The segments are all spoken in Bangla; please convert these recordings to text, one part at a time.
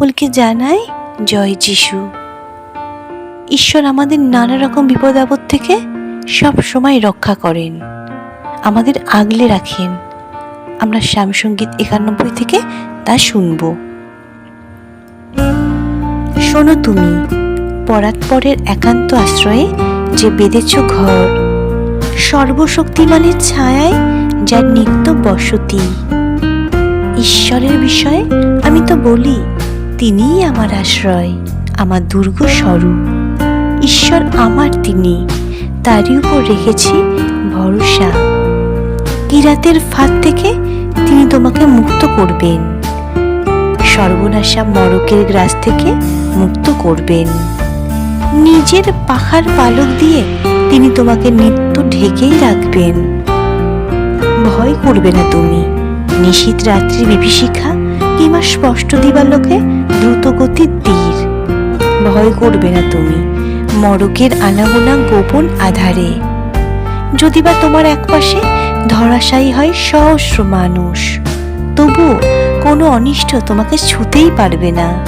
সকলকে জানাই জয় যিশু। ঈশ্বর আমাদের নানা রকম বিপদ আপদ থেকে সব সময় রক্ষা করেন, আমাদের আগলে রাখেন। আমরা শ্যামসঙ্গীত একানব্বই থেকে তা শুনব। শোনো তুমি পরাৎপরের একান্ত আশ্রয়ে যে বেঁধেছ ঘর, সর্বশক্তিমানের ছায়ায় যার নিত্য বসতি। ঈশ্বরের বিষয়ে আমি তো বলি তিনিই আমার আশ্রয়, আমার দুর্গ স্বরূপ। ঈশ্বর আমার তিনি, তারই উপর রেখেছি ভরসা। কিরাতের ফাঁদ থেকে তিনি তোমাকে মুক্ত করবেন। সর্বনাশা মরকের গ্রাস থেকে মুক্ত করবেন। নিজের পাখার পালক দিয়ে তিনি তোমাকে নিত্য ঢেকেই রাখবেন। ভয় করবে না তুমি। নিশীত রাত্রি বিভীষিকা কিংবা স্পষ্ট দিবালোকে ভয় করবে না তুমি। মরকের আনাগোনা গোপন আধারে। যদি বা তোমার একপাশে ধরাশায়ী হয় সহস্র মানুষ তবু কোনো অনিষ্ট তোমাকে ছুতেই পারবে না।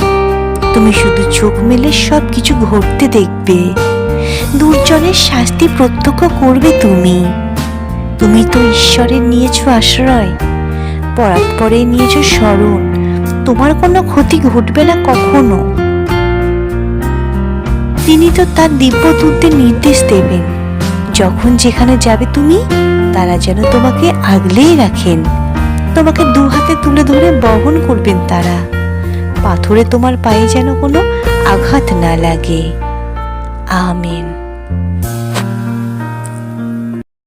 তুমি শুধু চোখ মেলে সব কিছু ঘটতে দেখবে। দুর্জনের শাস্তি প্রত্যক্ষ করবে তুমি। তুমি তো ঈশ্বরের নিয়েছো আশ্রয় পরাৎপরে নিয়েছো স্মরণ। তোমার কোনো ক্ষতি ঘটবে না কখনো। তিনি তো তার দিব্য দিব্যদূতদের নির্দেশ দেবেন। যখন যেখানে যাবে তুমি, তারা যেন তোমাকে আগলেই রাখেন। তোমাকে দু হাতে তুলে ধরে বহন করবেন তারা। পাথরে তোমার পায়ে যেন কোনো আঘাত না লাগে। আমেন।